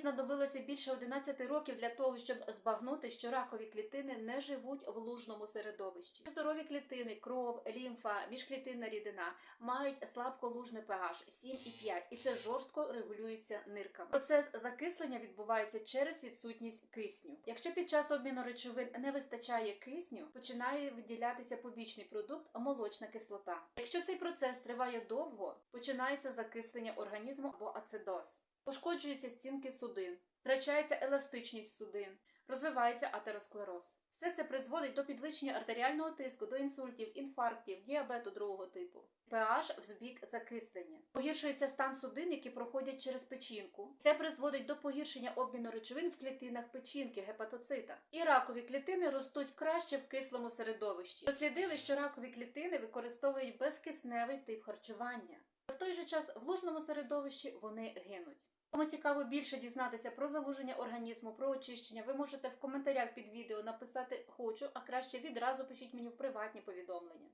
знадобилося більше 11 років для того, щоб збагнути, що ракові клітини не живуть в лужному середовищі. Здорові клітини, кров, лімфа, міжклітинна рідина мають слабколужний pH 7,5, і це жорстко регулюється нирками. Процес закислення відбувається через відсутність кисню. Якщо під час обміну речовин не вистачає кисню, починає виділятися побічний продукт молочна кислота. Якщо цей процес триває довго, починається закислення організму або ацидоз. Пошкоджуються стінки судин, втрачається еластичність судин, розвивається атеросклероз. Все це призводить до підвищення артеріального тиску, до інсультів, інфарктів, діабету другого типу. pH в збік закислення. Погіршується стан судин, які проходять через печінку. Це призводить до погіршення обміну речовин в клітинах печінки, гепатоцитах. І ракові клітини ростуть краще в кислому середовищі. Дослідили, що ракові клітини використовують безкисневий тип харчування. В той же час в ложному середовищі вони гинуть. Кому цікаво більше дізнатися про залуження організму, про очищення, ви можете в коментарях під відео написати хочу, а краще відразу пишіть мені в приватні повідомлення.